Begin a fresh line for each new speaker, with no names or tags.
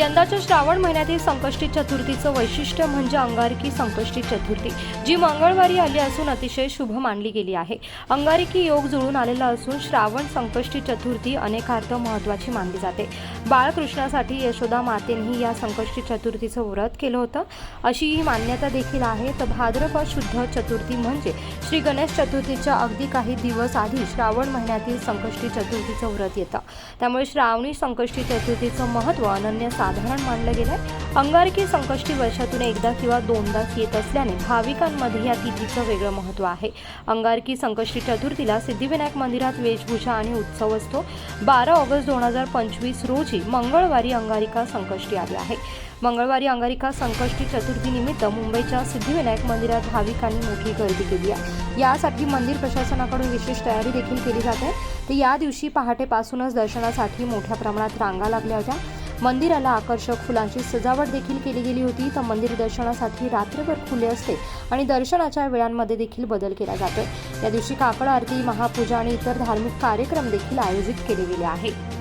यंदाच्या श्रावण महिन्यातील संकष्टी चतुर्थीचं वैशिष्ट्य म्हणजे अंगारकी संकष्टी चतुर्थी जी मंगळवारी आली असून अतिशय शुभ मानली गेली आहे. अंगारकी योग जुळून आलेला असून श्रावण संकष्टी चतुर्थी अनेकार्थ महत्त्वाची मानली जाते. बाळकृष्णासाठी यशोदा मातेंनी या संकष्टी चतुर्थीचं व्रत केलं होतं. अशी ही मान्यता देखील आहे. तर भाद्रपद शुद्ध चतुर्थी म्हणजे श्री गणेश चतुर्थीच्या अगदी काही दिवस आधी श्रावण महिन्यातील संकष्टी चतुर्थीचं व्रत येतं. त्यामुळे श्रावणी संकष्टी चतुर्थीचं महत्त्व अनन्य साधारण मानलं गेलं आहे. अंगारकी संकष्टी वर्षातून एकदा किंवा दोनदाच येत असल्याने भाविकांमध्ये या तिथीचं वेगळं महत्त्व आहे. अंगारकी संकष्टी चतुर्थीला सिद्धिविनायक मंदिरात वेशभूषा आणि उत्सव असतो. बारा ऑगस्ट दोन हजार पंचवीस रोजी मंगळवारी अंगारिका संकष्टी आली आहे. मंगळवारी अंगारिका संकष्टी चतुर्थीनिमित्त मुंबईच्या सिद्धिविनायक मंदिरात भाविकांनी मोठी गर्दी केली आहे. यासाठी मंदिर प्रशासनाकडून विशेष तयारी देखील केली जाते. तर या दिवशी पहाटेपासूनच दर्शनासाठी मोठ्या प्रमाणात रांगा लागल्या होत्या. मंदिराला आकर्षक फुलांची सजावट देखील केली गेली होती. तर मंदिर दर्शनासाठी रात्रभर खुले असते आणि दर्शनाच्या वेळांमध्ये देखील बदल केला जातोय. या दिवशी काकड आरती महापूजा आणि इतर धार्मिक कार्यक्रम देखील आयोजित केले गेले आहेत.